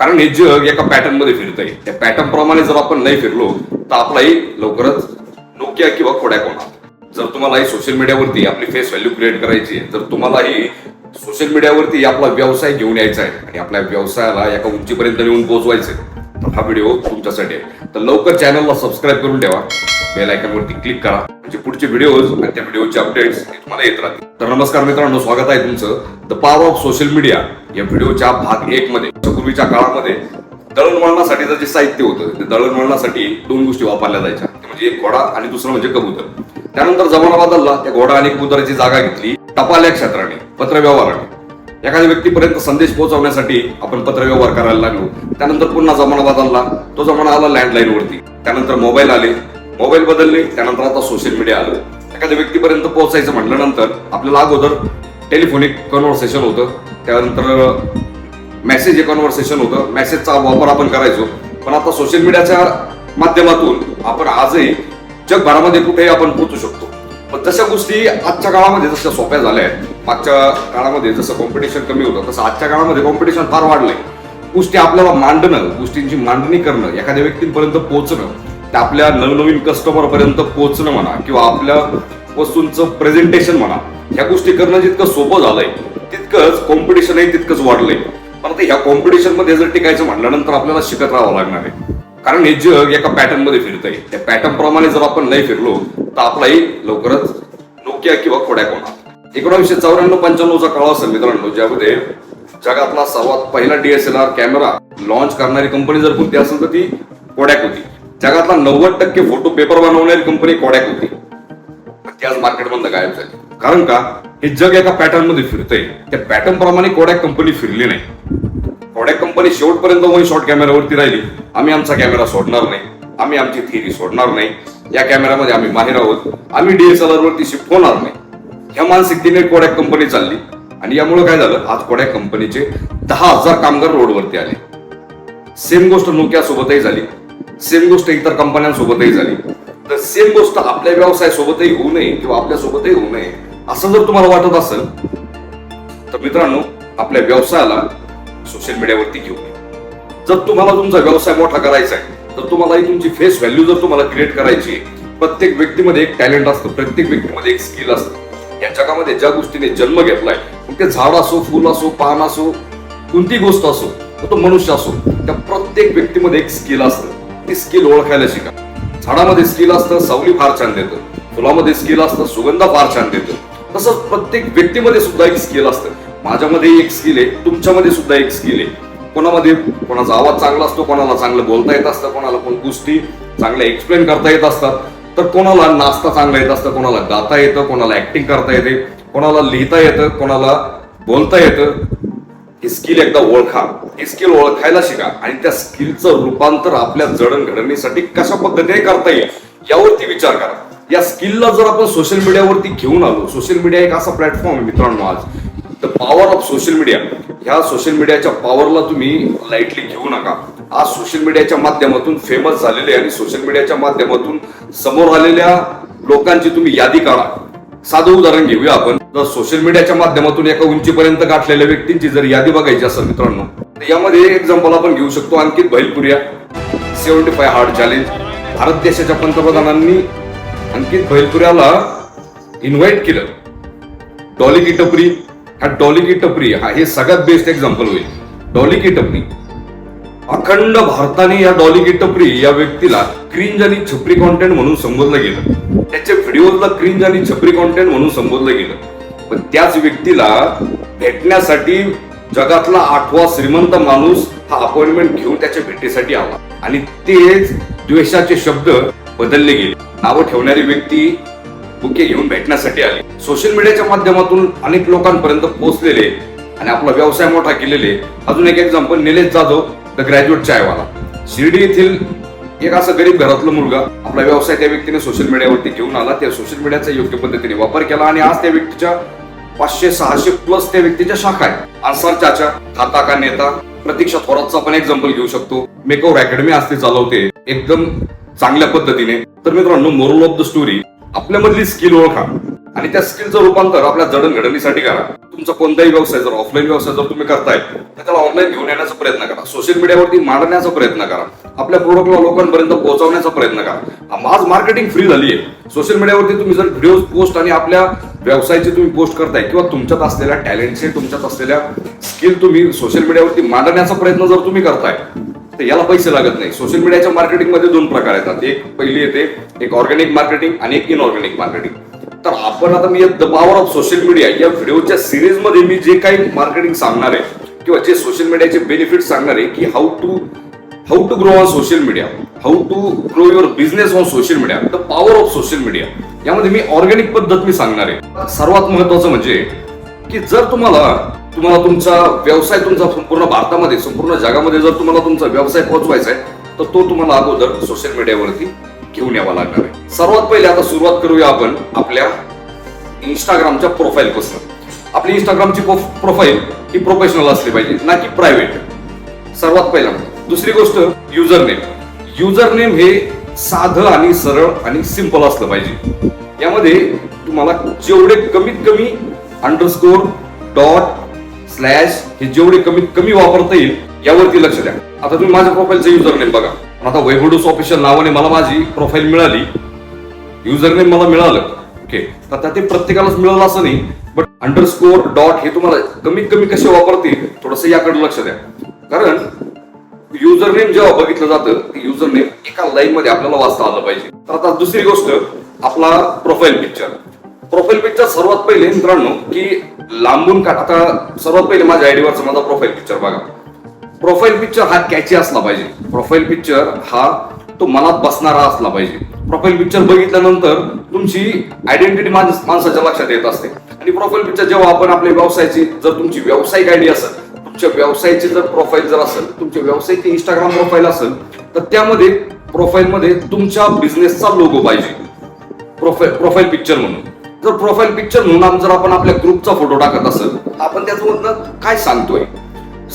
कारण हे जग एका पॅटर्नमध्ये आहे त्या पॅटर्न प्रमाणे जर आपण नाही फिरलो तर आपलाही लवकरच नोकिया किंवा कोडॅक होणार. जर तुम्हालाही सोशल मीडियावरती आपली फेस व्हॅल्यू क्रिएट करायची आहे जर तुम्हालाही सोशल मीडियावरती आपला व्यवसाय घेऊन यायचा आहे आणि आपल्या व्यवसायाला एका उंचीपर्यंत नेऊन पोहोचवायचं आहे, तर हा व्हिडिओ तुमच्यासाठी आहे. तर लवकर चॅनलला सबस्क्राईब करून ठेवा. बेल आयकॉनवरती क्लिक करा. म्हणजे पुढचे व्हिडिओज आणि त्या व्हिडिओचे अपडेट्स तुम्हाला येत राहतील. तर नमस्कार मित्रांनो स्वागत आहे तुमचं. The power of social media या व्हिडिओच्या भाग एक मध्ये. पूर्वीच्या काळामध्ये दळणवळणासाठीचं जे साहित्य होतं ते दळणवळणासाठी दोन गोष्टी वापरल्या जायच्या. म्हणजे एक घोडा आणि दुसरं म्हणजे कबूतर. त्यानंतर जमाना बदलला त्या घोडा आणि कबुतराची जागा घेतली टपाल या क्षेत्राने पत्रव्यवहाराने. एखाद्या व्यक्तीपर्यंत संदेश पोहोचवण्यासाठी आपण पत्रव्यवहार करायला लागलो. त्यानंतर पुन्हा जमाना बदलला तो जमाना आला लँडलाईन वरती. त्यानंतर मोबाईल आले मोबाईल बदलले त्यानंतर आता सोशल मीडिया आलं. एखाद्या व्यक्तीपर्यंत पोहोचायचं म्हटल्यानंतर आपल्याला अगोदर टेलिफोनिक कन्व्हर्सेशन होतं. त्यानंतर मेसेज हे कन्व्हर्सेशन होतं. मेसेजचा वापर आपण करायचो. पण आता सोशल मीडियाच्या माध्यमातून आपण आजही जगभरामध्ये कुठेही आपण पोहोचू शकतो. पण तशा गोष्टी आजच्या काळामध्ये जशा सोप्या झाल्या आहेत मागच्या काळामध्ये जसं कॉम्पिटिशन कमी होतं तसं आजच्या काळामध्ये कॉम्पिटिशन फार वाढलंय. गोष्टी आपल्याला मांडणं गोष्टींची मांडणी करणं एखाद्या व्यक्तीपर्यंत पोहोचणं ते आपल्या नवनवीन कस्टमर पर्यंत पोहोचणं म्हणा किंवा आपल्या वस्तूंचं प्रेझेंटेशन म्हणा ह्या गोष्टी करणं जितकं सोपं झालंय तितकंच कॉम्पिटिशनही तितकंच वाढलंय. पण आता ह्या कॉम्पिटिशनमध्ये जर टिकायचं म्हटल्यानंतर आपल्याला शिकत राहावं लागणार आहे. कारण हे जग एका पॅटर्नमध्ये फिरतंय. त्या पॅटर्न प्रमाणे जर आपण नाही फिरलो तर आपलाही लवकरच नोकिया किंवा कोडॅक होणार. एकोणीसशे चौऱ्याण्णव पंच्याण्णवचा काळ असेल मित्रांनो ज्यामध्ये जगातला सर्वात पहिला डीएसएलआर कॅमेरा लॉन्च करणारी कंपनी जर कोणती असेल तर ती कोडॅक होती. जगातला नव्वद टक्के फोटो पेपर बनवणारी कंपनी कॉडॅक होती ती आज मार्केटमधनं गायब झाली. कारण का? हे जग एका पॅटर्नमध्ये फिरतंय. त्या पॅटर्न प्रमाणे कोडॅक कंपनी फिरली नाही. कोडॅक कंपनी शेवटपर्यंत वही शॉर्ट कॅमेऱ्यावरती राहिली? आम्ही आमचा कॅमेरा सोडणार नाही. आम्ही आमची थिअरी सोडणार नाही. या कॅमेऱ्यामध्ये आम्ही माहिर आहोत. आम्ही डीएसएलआर वरती शिफ्ट होणार नाही. ह्या मानसिकतेने कोडॅक कंपनी चालली. आणि यामुळे काय झालं? आज कोडॅक कंपनीचे दहा हजार कामगार रोडवरती आले. सेम गोष्ट नोकिया सोबतही झाली. सेम गोष्ट इतर कंपन्यांसोबतही झाली. तर सेम गोष्ट आपल्या व्यवसाय सोबतही होऊ नये किंवा आपल्या सोबतही होऊ नये असं जर तुम्हाला वाटत असेल तर मित्रांनो आपल्या व्यवसायाला सोशल मीडियावरती घेऊ नये जर तुम्हाला तुमचा व्यवसाय मोठा करायचा आहे तर तुम्हाला ही तुमची फेस व्हॅल्यू जर तुम्हाला क्रिएट करायची आहे प्रत्येक व्यक्तीमध्ये एक टॅलेंट असतं प्रत्येक व्यक्तीमध्ये एक स्किल असतं. या जगामध्ये ज्या गोष्टीने जन्म घेतलाय मग ते झाड असो फुल असो पान असो कोणती गोष्ट असो तो मनुष्य असो त्या प्रत्येक व्यक्तीमध्ये एक स्किल असतं. ती स्किल ओळखायला शिका. झाडामध्ये स्किल असतं सावली फार छान देतं. फुलामध्ये स्किल असतं सुगंध फार छान देतं. तसंच प्रत्येक व्यक्तीमध्ये सुद्धा एक स्किल असतं. माझ्यामध्ये एक स्किल आहे तुमच्यामध्ये सुद्धा एक स्किल आहे. कोणामध्ये कोणाचा आवाज चांगला असतो कोणाला चांगलं बोलता येत असतं कोणाला कोण गोष्टी चांगल्या एक्सप्लेन करता येत असतात. तर कोणाला नाचता चांगलं येत असतं कोणाला गाता येतं कोणाला ऍक्टिंग करता येते कोणाला लिहिता येतं कोणाला बोलता येतं. ही स्किल एकदा ओळखा. ही स्किल ओळखायला शिका आणि त्या स्किलचं रूपांतर आपल्या जडणघडणीसाठी कशा पद्धतीने करता येईल यावरती विचार करा. या स्किलला जर आपण सोशल मीडियावरती घेऊन आलो सोशल मीडिया एक असा प्लॅटफॉर्म आहे मित्रांनो आज. The power of social media ह्या सोशल मीडियाच्या पॉवरला तुम्ही लाईटली घेऊ नका. आज सोशल मीडियाच्या माध्यमातून फेमस झालेले आणि सोशल मीडियाच्या माध्यमातून समोर आलेल्या लोकांची तुम्ही यादी काढा. साधं उदाहरण घेऊया आपण. जर सोशल मीडियाच्या माध्यमातून एका उंचीपर्यंत गाठलेल्या व्यक्तींची जर यादी बघायची असेल मित्रांनो तर यामध्ये एक्झाम्पल आपण घेऊ शकतो Ankit Bhailpuria seventy five hard challenge Bharat देशाच्या पंतप्रधानांनी अंकित भैलपुऱ्याला इन्व्हाइट केलं. डॉली की टपरी हा डॉली की टपरी हा हे सगळ्यात बेस्ट एक्झाम्पल होईल. डॉली की टपरी. अखंड भारताने या डॉली की टपरी या व्यक्तीला क्रिंज आणि छपरी कॉन्टेंट म्हणून संबोधलं गेलं. त्याच्या व्हिडिओला क्रिंज आणि छपरी कॉन्टेंट म्हणून संबोधलं गेलं. पण त्याच व्यक्तीला भेटण्यासाठी जगातला आठवा श्रीमंत माणूस हा अपॉइंटमेंट घेऊन त्याच्या भेटीसाठी आला. आणि तेच द्वेषाचे शब्द बदलले गेले. नावं ठेवणारी व्यक्ती बुके घेऊन भेटण्यासाठी आली. सोशल मीडियाच्या माध्यमातून अनेक लोकांपर्यंत पोहोचलेले आणि आपला व्यवसाय मोठा केलेले. अजून एक example Nilesh Jadhav. The graduate Chaiwala Shirdi येथील एक असा गरीब घरातला मुलगा आपला व्यवसाय त्या व्यक्तीने सोशल मीडियावरती घेऊन आला. त्या सोशल मीडियाचा योग्य पद्धतीने वापर केला आणि आज त्या व्यक्तीच्या पाचशे सहाशे प्लस त्या व्यक्तीच्या शाखा आहेत. अन्सार चाचा खाता का नेता प्रतीक्षा थोरातचा पण एक्झाम्पल घेऊ शकतो. मेकओव्हर अकॅडमी असते चालवते. एकदम चांगल्या पद्धतीने. तर मित्रांनो मोरल ऑफ द स्टोरी आपल्यामधली स्किल ओळखा. आणि त्या स्किलचं रूपांतर आपल्या जडणघडणीसाठी करा. तुमचा कोणताही व्यवसाय जर ऑफलाईन व्यवसाय जर तुम्ही करताय तर त्याला ऑनलाईन घेऊन येण्याचा प्रयत्न करा. सोशल मीडियावरती मांडण्याचा प्रयत्न करा. आपल्या प्रोडक्टला लोकांपर्यंत पोहोचवण्याचा प्रयत्न करा. आज मार्केटिंग फ्री झाली आहे सोशल मीडियावरती तुम्ही जर व्हिडिओ पोस्ट आणि आपल्या व्यवसायाची तुम्ही पोस्ट करताय किंवा तुमच्यात असलेल्या टॅलेंटचे तुमच्यात असलेल्या स्किल तुम्ही सोशल मीडियावरती मांडण्याचा प्रयत्न जर तुम्ही करताय तर याला पैसे लागत नाही. सोशल मीडियाच्या मार्केटिंगमध्ये दोन प्रकार येतात. एक पहिली येते एक ऑर्गॅनिक मार्केटिंग आणि एक इनऑर्गॅनिक मार्केटिंग आपण आता मी the power of social media या व्हिडिओच्या सिरीजमध्ये मी जे काही मार्केटिंग सांगणार आहे किंवा जे सोशल मीडियाचे बेनिफिट सांगणार आहे की how to how to grow on social media how to grow your business on social media the power of social media यामध्ये मी ऑर्गॅनिक पद्धत मी सांगणार आहे. सर्वात महत्वाचं म्हणजे की जर तुम्हाला तुम्हाला तुमचा व्यवसाय तुमचा संपूर्ण भारतामध्ये संपूर्ण जगामध्ये जर तुम्हाला तुमचा व्यवसाय पोहोचवायचा आहे तर तो तुम्हाला अगोदर सोशल मीडियावरती घेऊन यावा लागणार आहे. सर्वात पहिले आता सुरुवात करूया आपण आपल्या इंस्टाग्रामच्या प्रोफाईल पासून आपली इंस्टाग्रामची प्रोफाईल ही प्रोफेशनल असली पाहिजे ना की प्रायव्हेट सर्वात पहिला दुसरी गोष्ट युजर नेम युजर नेम हे साधं आणि सरळ आणि सिंपल असलं पाहिजे. यामध्ये तुम्हाला जेवढे कमीत कमी अंडरस्कोर डॉट स्लॅश हे जेवढे कमीत कमी वापरता येईल यावरती लक्ष द्या. आता तुम्ही माझ्या प्रोफाईलचं युजर नेम बघा आता वैभडूस ऑफिशियल नावाने मला माझी प्रोफाईल मिळाली. युजर नेम मला मिळालं. ओके. तर आता ते प्रत्येकालाच मिळालं असं नाही बट अंडरस्कोअर डॉट हे तुम्हाला कमीत कमी कसे वापरतील थोडस याकडे लक्ष द्या. कारण युजर नेम जेव्हा बघितलं जातं युजर नेम एका लाईन मध्ये आपल्याला वाचता आलं पाहिजे. तर आता दुसरी गोष्ट आपला प्रोफाईल पिक्चर प्रोफाईल पिक्चर सर्वात पहिले मित्रांनो की लांबून का आता सर्वात पहिले माझ्या आयडीवरचा माझा प्रोफाईल पिक्चर बघा. प्रोफाईल पिक्चर हा कॅची असला पाहिजे. प्रोफाईल पिक्चर हा तो मनात बसणारा असला पाहिजे. प्रोफाईल पिक्चर बघितल्यानंतर तुमची आयडेंटिटी माणसाच्या लक्षात येत असते. आणि प्रोफाईल पिक्चर जेव्हा आपण आपल्या व्यवसायाची जर तुमची व्यावसायिक आयडी असेल तुमच्या व्यवसायाची जर प्रोफाईल जर असेल तुमच्या व्यावसायिक इंस्टाग्राम प्रोफाईल असेल तर त्यामध्ये प्रोफाईल मध्ये तुमच्या बिझनेसचा लोगो पाहिजे. प्रोफाईल प्रोफाईल पिक्चर म्हणून. जर प्रोफाईल पिक्चर म्हणून जर आपण आपल्या ग्रुपचा फोटो टाकत असेल आपण त्याच्यामधनं काय सांगतोय?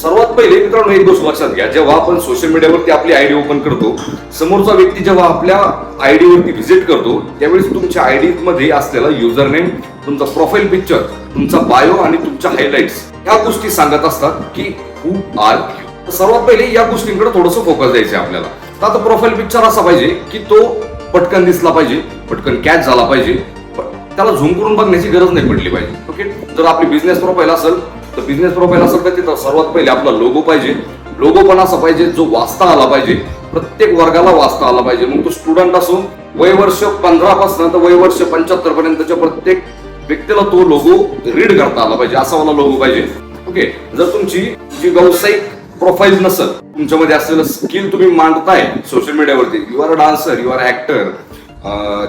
सर्वात पहिले मित्रांनो एक गोष्ट लक्षात घ्या. जेव्हा आपण सोशल मीडियावरती आपली आयडी ओपन करतो समोरचा व्यक्ती जेव्हा आपल्या आयडी वरती व्हिजिट करतो त्यावेळेस तुमच्या आयडी मध्ये असलेला युजर नेम तुमचा प्रोफाईल पिक्चर तुमचा बायो आणि तुमच्या हायलाइट्स या गोष्टी सांगत असतात की हू आर यू सर्वात पहिले या गोष्टींकडे थोडंसं फोकस द्यायचं आपल्याला. तर आता प्रोफाईल पिक्चर असा पाहिजे की तो पटकन दिसला पाहिजे पटकन कॅच झाला पाहिजे त्याला झूम करून बघण्याची गरज नाही पडली पाहिजे. ओके जर आपली बिझनेस प्रोफाईल असेल तर बिझनेस प्रोफाईल असेल तर तिथं सर्वात पहिले आपला लोगो पाहिजे. लोगो पण असा पाहिजे जो वाचता आला पाहिजे. प्रत्येक वर्गाला वाचता आला पाहिजे. मग तो स्टुडंट असो वय वर्ष पंधरा पासून तर वय वर्ष पंच्याहत्तर पर्यंतच्या प्रत्येक व्यक्तीला तो लोगो रीड करता आला पाहिजे. असा मला लोगो पाहिजे. ओके जर तुमची जी व्यावसायिक प्रोफाईल नसेल तुमच्यामध्ये असलेलं स्किल तुम्ही मांडताय सोशल मीडियावरती you are a dancer you are actor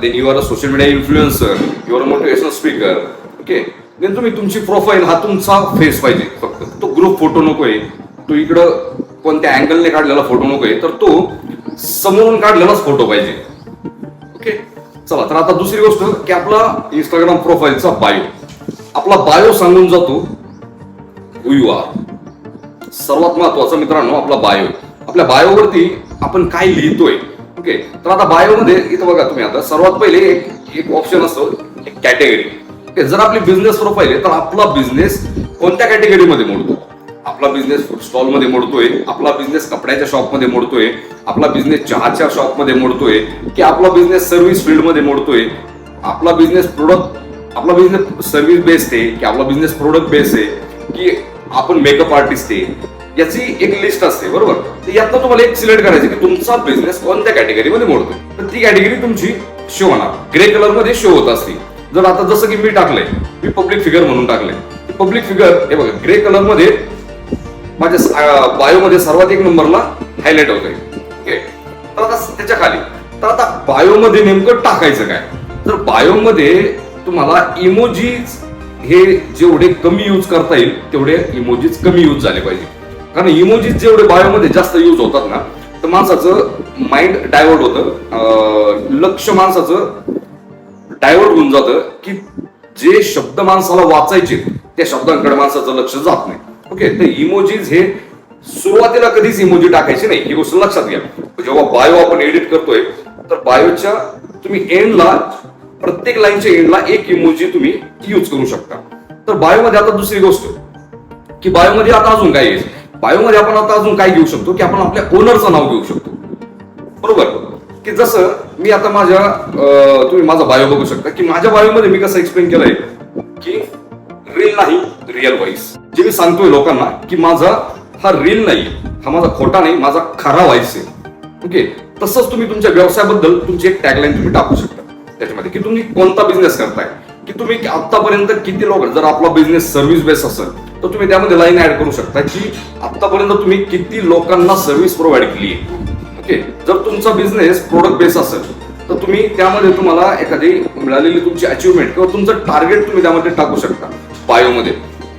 then you are a social media influencer you are a motivational speaker okay then तुम्ही तुमची प्रोफाईल हा तुमचा फेस पाहिजे. फक्त तो ग्रुप फोटो नको आहे तो इकडं कोणत्या अँगलने काढलेला फोटो नको आहे तर तो समोरून काढलेलाच फोटो पाहिजे. ओके चला तर आता दुसरी गोष्ट की आपला इंस्टाग्राम प्रोफाईलचा बायो आपला बायो सांगून जातो यू आर सर्वात महत्त्वाचा मित्रांनो आपला बायो आपल्या बायोवरती आपण काय लिहितोय. ओके तर आता बायोमध्ये इथं बघा तुम्ही आता सर्वात पहिले एक एक ऑप्शन असतो एक कॅटेगरी ओके जर आपली बिझनेस प्रोफाईल आहे तर आपला बिझनेस कोणत्या कॅटेगरीमध्ये मोडतो? आपला बिझनेस फूड स्टॉलमध्ये मोडतोय आपला बिझनेस कपड्याच्या शॉपमध्ये मोडतोय आपला बिझनेस चहाच्या शॉपमध्ये मोडतोय की आपला बिझनेस सर्व्हिस फील्डमध्ये मोडतोय? आपला बिझनेस प्रोडक्ट आपला बिझनेस सर्व्हिस बेस्ड आहे की आपला बिझनेस प्रोडक्ट बेस आहे की आपण मेकअप आर्टिस्ट आहे याची एक लिस्ट असते बरोबर? तर यातनं तुम्हाला एक सिलेक्ट करायचं की तुमचा बिझनेस कोणत्या कॅटेगरीमध्ये मोडतोय? तर ती कॅटेगरी तुमची शो होणार. ग्रे कलरमध्ये शो होत असते जर आता जसं की मी टाकलंय मी पब्लिक फिगर म्हणून टाकलंय. पब्लिक फिगर हे बघा ग्रे कलरमध्ये माझ्या बायोमध्ये सर्वात एक नंबरला हायलाइट होत आहे तर आता त्याच्याखाली. तर आता बायोमध्ये नेमकं टाकायचं काय? तर बायोमध्ये तुम्हाला इमोजीज हे जेवढे कमी यूज करता येईल तेवढे इमोजीज कमी यूज झाले पाहिजे. कारण इमोजीज जेवढे बायोमध्ये जास्त यूज होतात ना तर माणसाचं माइंड डायव्हर्ट होतं. लक्ष माणसाचं डायव्हर्ट होऊन जातं की जे शब्द माणसाला वाचायचे त्या शब्दांकडे माणसाचं लक्ष जात नाही. ओके तर इमोजीज हे सुरुवातीला कधीच इमोजी टाकायची नाही ही गोष्ट लक्षात घ्या. जेव्हा बायो आपण एडिट करतोय तर बायोच्या तुम्ही एंडला प्रत्येक लाईनच्या एंडला एक इमोजी तुम्ही यूज करू शकता. तर बायोमध्ये आता दुसरी गोष्ट की बायोमध्ये आता अजून काय आहे? बायोमध्ये आपण आता अजून काय घेऊ शकतो? की आपण आपल्या ओनरचं नाव घेऊ शकतो. बरोबर? की जसं मी आता माझ्या तुम्ही माझा बायो बघू शकता की माझ्या बायोमध्ये मी कसं एक्सप्लेन केलंय की रील नाही रिअल व्हॉइस जे मी सांगतोय लोकांना की माझा हा रील नाही हा माझा खोटा नाही माझा खरा व्हॉइस आहे. ओके तसंच तुम्ही तुमच्या व्यवसायाबद्दल तुमची एक टॅगलाईन तुम्ही टाकू शकता. त्याच्यामध्ये की तुम्ही कोणता बिझनेस करताय? की तुम्ही आतापर्यंत किती लोक जर आपला बिझनेस सर्व्हिस बेस असेल तर तुम्ही त्यामध्ये लाईन ऍड करू शकता की आतापर्यंत तुम्ही किती लोकांना सर्व्हिस प्रोव्हाइड केली आहे जर तुमचा बिझनेस प्रोडक्ट बेस असेल तर तुम्ही त्यामध्ये तुम्हाला एखादी मिळालेली तुमची अचिव्हमेंट किंवा तुमचं टार्गेट तुम्ही त्यामध्ये टाकू शकता बायोमध्ये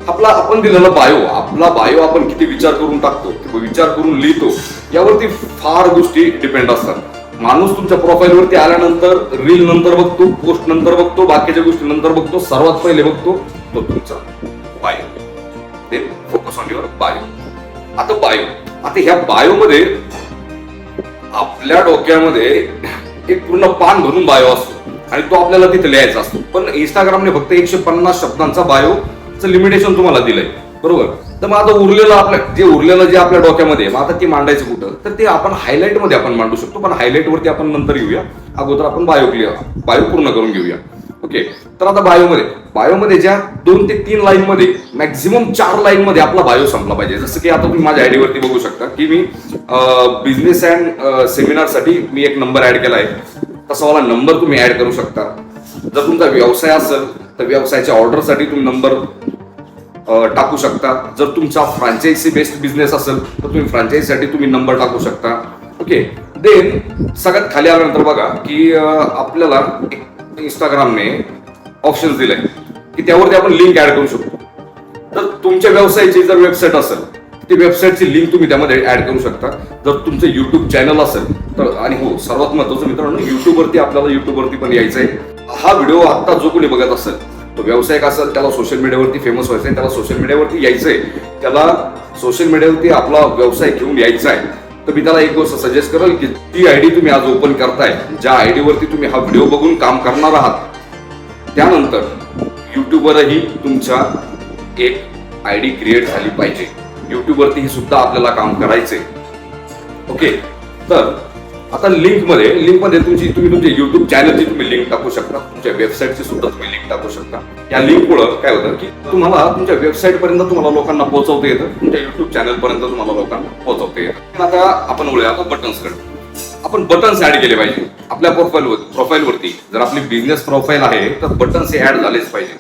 आपला आपण दिलेला बायो आपला बायो आपण किती विचार करून टाकतो किंवा विचार करून लिहितो यावरती फार गोष्टी डिपेंड असतात. माणूस तुमच्या प्रोफाईलवरती आल्यानंतर रील नंतर बघतो पोस्ट नंतर बघतो बाकीच्या गोष्टी नंतर बघतो सर्वात पहिले बघतो तो तुमचा bio focus on your bio आता बायो आता ह्या बायोमध्ये आपल्या डोक्यामध्ये एक पूर्ण पान भरून बायो असतो. आणि तो आपल्याला तिथे लिहायचा असतो. पण इंस्टाग्रामने फक्त एकशे पन्नास शब्दांचा बायोचं लिमिटेशन तुम्हाला दिलंय. बरोबर? तर मग आता उरलेलं आपल्या जे उरलेलं जे आपल्या डोक्यामध्ये मग आता ते मांडायचं कुठं? तर ते आपण हायलाईटमध्ये आपण मांडू शकतो. पण हायलाईटवरती आपण नंतर घेऊया अगोदर आपण बायो क्लिअर बायो पूर्ण करून घेऊया. ओके तर आता बायोमध्ये बायोमध्ये ज्या दोन ते तीन लाईन मध्ये मॅक्झिमम चार लाईन मध्ये आपला बायो संपला पाहिजे. जसं की आता तुम्ही माझ्या आयडीवरती बघू शकता की मी बिझनेस अँड सेमिनारसाठी मी एक नंबर ऍड केला आहे. तसा मला नंबर तुम्ही ऍड करू शकता. जर तुमचा व्यवसाय असेल तर व्यवसायाच्या ऑर्डरसाठी तुम्ही नंबर टाकू शकता. जर तुमचा फ्रँचायझी बेस्ड बिझनेस असेल तर तुम्ही फ्रँचायझीसाठी तुम्ही नंबर टाकू शकता. ओके देन सगळ्यात खाली आल्यानंतर बघा की आपल्याला एक इंस्टाग्रामने ऑप्शन दिले की त्यावरती आपण लिंक ऍड करू शकतो. तर तुमच्या व्यवसायाची जर वेबसाईट असेल ती वेबसाईटची लिंक तुम्ही त्यामध्ये ऍड करू शकता. जर तुमचं युट्यूब चॅनल असेल तर आणि हो सर्वात महत्वाचं मित्रांनो युट्यूबवरती आपल्याला युट्यूबवरती पण यायचं आहे हा व्हिडिओ आत्ता जो कोणी बघत असेल तो व्यावसायिक असेल त्याला सोशल मीडियावरती फेमस व्हायचं आहे त्याला सोशल मीडियावरती यायचं आहे त्याला सोशल मीडियावरती आपला व्यवसाय घेऊन यायचा आहे तर मी त्याला एक गोष्ट सजेस्ट करेल की ती आय डी तुम्ही आज ओपन करताय. ज्या आय डीवरती तुम्ही हा व्हिडिओ बघून काम करणार आहात त्यानंतर युट्यूबवरही तुमच्या एक आय डी क्रिएट झाली पाहिजे. युट्यूबवरती ही सुद्धा आपल्याला काम करायचे ओके तर आता लिंकमध्ये लिंकमध्ये तुमची तुम्ही तुमच्या युट्यूब चॅनलची तुम्ही लिंक टाकू शकता. तुमच्या वेबसाईटची सुद्धा तुम्ही लिंक टाकू शकता. या लिंक मुळे काय होतं की तुम्हाला तुमच्या वेबसाईट पर्यंत तुम्हाला लोकांना पोहोचवता येतं. तुमच्या युट्यूब चॅनलपर्यंत तुम्हाला लोकांना पोहोचवता येतं. आता आपण वळूया आता बटन्सकडे. आपण बटन्स ऍड केले पाहिजे. आपल्या प्रोफाईल प्रोफाईलवरती जर आपली बिझनेस प्रोफाईल आहे तर बटन्स हे ऍड झालेच पाहिजे.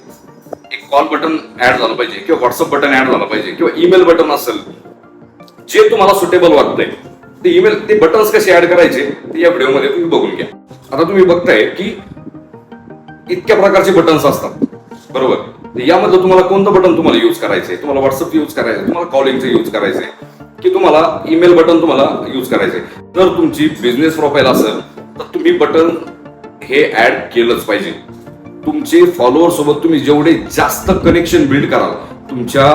एक कॉल बटन ऍड झालं पाहिजे किंवा व्हॉट्सअप बटन ऍड झालं पाहिजे किंवा ईमेल बटन असेल जे तुम्हाला सुटेबल वाटतंय. ते ईमेल ते बटन्स कसे ऍड करायचे ते या व्हिडिओमध्ये तुम्ही बघून घ्या. आता तुम्ही बघताय की इतक्या प्रकारचे बटन्स असतात. बरोबर? यामध्ये तुम्हाला कोणतं बटन तुम्हाला युज करायचंय? तुम्हाला व्हॉट्सअप यूज करायचं तुम्हाला कॉलिंगचं यूज करायचंय की तुम्हाला ईमेल बटन तुम्हाला यूज करायचंय. जर तुमची बिझनेस प्रोफाईल असेल तर तुम्ही बटन हे ऍड केलंच पाहिजे. तुमचे फॉलोअर सोबत तुम्ही जेवढे जास्त कनेक्शन बिल्ड कराल तुमच्या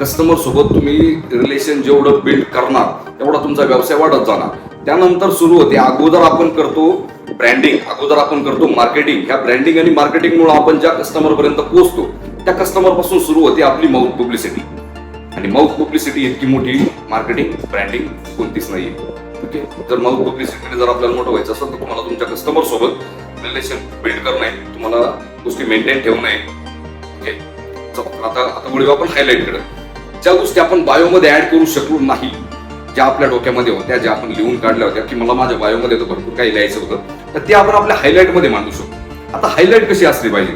कस्टमर सोबत तुम्ही रिलेशन जेवढं बिल्ड करणार तेवढा तुमचा व्यवसाय वाढत जाणार. त्यानंतर सुरू होते. अगोदर आपण करतो ब्रँडिंग अगोदर आपण करतो मार्केटिंग ह्या ब्रँडिंग आणि मार्केटिंग मुळे आपण ज्या कस्टमरपर्यंत पोहोचतो त्या कस्टमरपासून सुरू होते आपली माउथ पब्लिसिटी आणि माउथ पब्लिसिटी इतकी मोठी मार्केटिंग ब्रँडिंग कोणतीच नाहीये. ओके? जर माउथ पब्लिसिटीने जर आपल्याला मोठं व्हायचं असेल तर तुम्हाला तुमच्या कस्टमर सोबत रिलेशन बिल्ड करणं आहे. तुम्हाला गोष्टी मेंटेन ठेवणं आहे. ओके? आता आता वळूया आपण हायलाईटकडे ज्या गोष्टी आपण बायोमध्ये ऍड करू शकलो नाही ज्या आपल्या डोक्यामध्ये होत्या ज्या आपण लिहून काढल्या होत्या की मला माझ्या बायोमध्ये तर भरपूर काही लिहायचं होतं तर ते आपण आपल्या हायलाईटमध्ये मांडू शकतो. आता हायलाईट कशी असली पाहिजे?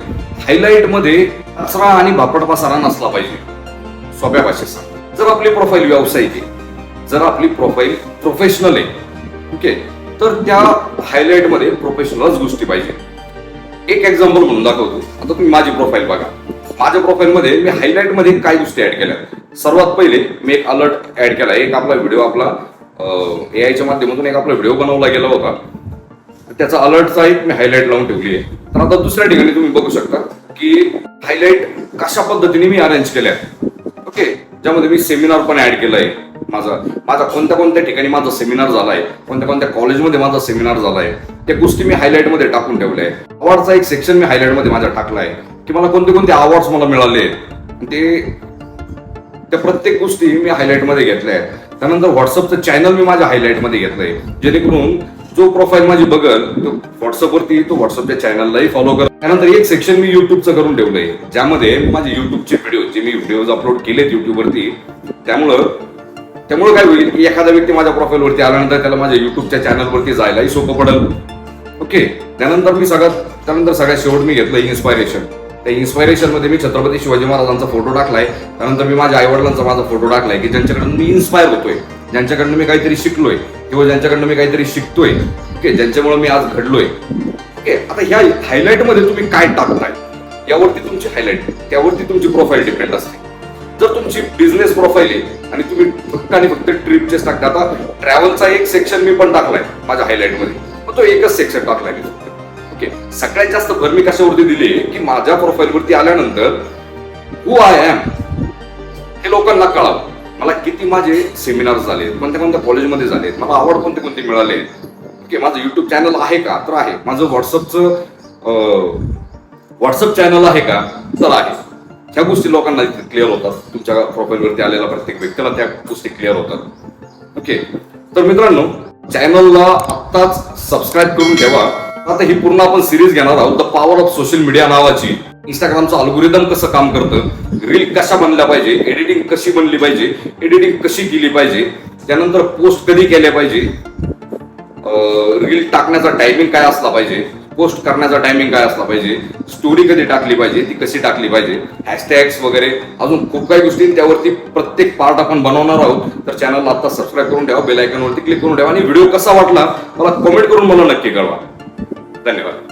हायलाईटमध्ये कचरा आणि भापडपा सारा नसला पाहिजे. सोप्या भाषेत सांग जर आपली प्रोफाईल व्यावसायिक आहे जर आपली प्रोफाईल प्रोफेशनल आहे ओके तर त्या हायलाईटमध्ये प्रोफेशनलच गोष्टी पाहिजे. एक एक्झाम्पल म्हणून दाखवतो. आता तुम्ही माझी प्रोफाईल बघा. माझ्या प्रोफाईलमध्ये मी हायलाईटमध्ये काय गोष्टी ऍड केल्या सर्वात पहिले मी एक अलर्ट ऍड केला. एक आपला व्हिडिओ आपला ए आयच्या माध्यमातून एक आपला व्हिडिओ बनवला गेला होता. त्याचा अलर्टचा एक मी हायलाईट लावून ठेवली आहे. तर आता दुसऱ्या ठिकाणी तुम्ही बघू शकता की हायलाईट कशा पद्धतीने मी अरेंज केल्या ओके ज्यामध्ये मी सेमिनार पण ऍड केलंय माझा. माझा कोणत्या कोणत्या ठिकाणी माझा सेमिनार झाला आहे? कोणत्या कोणत्या कॉलेजमध्ये माझा सेमिनार झाला आहे? त्या गोष्टी मी हायलाईटमध्ये टाकून ठेवल्या आहे अवॉर्डचा एक सेक्शन मी हायलाईटमध्ये माझा टाकलाय की मला कोणते कोणते अवॉर्ड्स मला मिळाले ते त्या प्रत्येक गोष्टी मी हायलाईटमध्ये घेतल्या आहेत. त्यानंतर व्हॉट्सअपचं चॅनल मी माझ्या हायलाईटमध्ये घेतलंय. जेणेकरून जो प्रोफाईल माझी बघल तो व्हॉट्सअपवरती तो व्हॉट्सअपच्या चॅनललाही फॉलो कर. त्यानंतर एक सेक्शन मी युट्यूबचं करून ठेवलंय ज्यामध्ये माझे युट्यूबचे व्हिडिओ जे मी व्हिडिओज अपलोड केलेत युट्यूबवरती त्यामुळं त्यामुळे काय होईल की एखादा व्यक्ती माझ्या प्रोफाईलवरती आल्यानंतर त्याला माझ्या युट्यूबच्या चॅनलवरती जायलाही सोपं पडेल. ओके त्यानंतर मी सगळ्यात त्यानंतर सगळ्यात शेवट मी घेतलं इन्स्पायरेशन त्या इन्स्पायरेशनमध्ये मी छत्रपती शिवाजी महाराजांचा फोटो टाकलाय. त्यानंतर मी माझ्या आईवडिलांचा माझा फोटो टाकलाय की ज्यांच्याकडून मी इन्स्पायर होतोय ज्यांच्याकडनं मी काहीतरी शिकलोय किंवा ज्यांच्याकडनं मी काहीतरी शिकतोय ओके? ज्यांच्यामुळे मी आज घडलोय ओके? आता ह्या हायलाईटमध्ये तुम्ही काय टाकताय? यावरती तुमची हायलाईट त्यावरती तुमची प्रोफाईल डिपेंड असते. जर तुमची बिझनेस प्रोफाईल आहे आणि तुम्ही फक्त आणि फक्त ट्रिपचेच टाकता आता ट्रॅव्हलचा एक सेक्शन मी पण टाकलाय माझ्या हायलाईटमध्ये मग तो एकच सेक्शन टाकलाय मी. फक्त ओके सगळ्यात जास्त भर मी कशावरती दिली? की माझ्या प्रोफाईलवरती आल्यानंतर हु आय एम हे लोकांना कळावं. मला किती माझे सेमिनार झाले कोणत्या कोणत्या कॉलेजमध्ये झाले मला आवड कोणते कोणते मिळाले. ओके माझं युट्यूब चॅनल आहे का? तर आहे. माझं व्हॉट्सअपचं व्हॉट्सअप चॅनल आहे का? तर आहे. ह्या गोष्टी लोकांना क्लिअर होतात. तुमच्या प्रोफाईलवरती आलेल्या प्रत्येक व्यक्तीला त्या गोष्टी क्लिअर होतात. ओके तर मित्रांनो चॅनलला आत्ताच सबस्क्राईब करून ठेवा. आता ही पूर्ण आपण सिरीज घेणार आहोत. The power of social media नावाची. इंस्टाग्रामचं अल्गोरिदम कसं काम करतं? रील कशा बनल्या पाहिजे? एडिटिंग कशी बनली पाहिजे? एडिटिंग कशी केली पाहिजे? त्यानंतर पोस्ट कधी केल्या पाहिजे? रील टाकण्याचा टायमिंग काय असला पाहिजे? पोस्ट करण्याचा टायमिंग काय असला पाहिजे? स्टोरी कधी टाकली पाहिजे? ती कशी टाकली पाहिजे? हॅशटॅग्स वगैरे. अजून खूप काही गोष्टी त्यावरती प्रत्येक पार्ट आपण बनवणार आहोत. तर चॅनलला आता सबस्क्राईब करून ठेवा बेल आयकॉनवरती क्लिक करून ठेवा. आणि व्हिडिओ कसा वाटला मला कमेंट करून मला नक्की कळवा. धन्यवाद.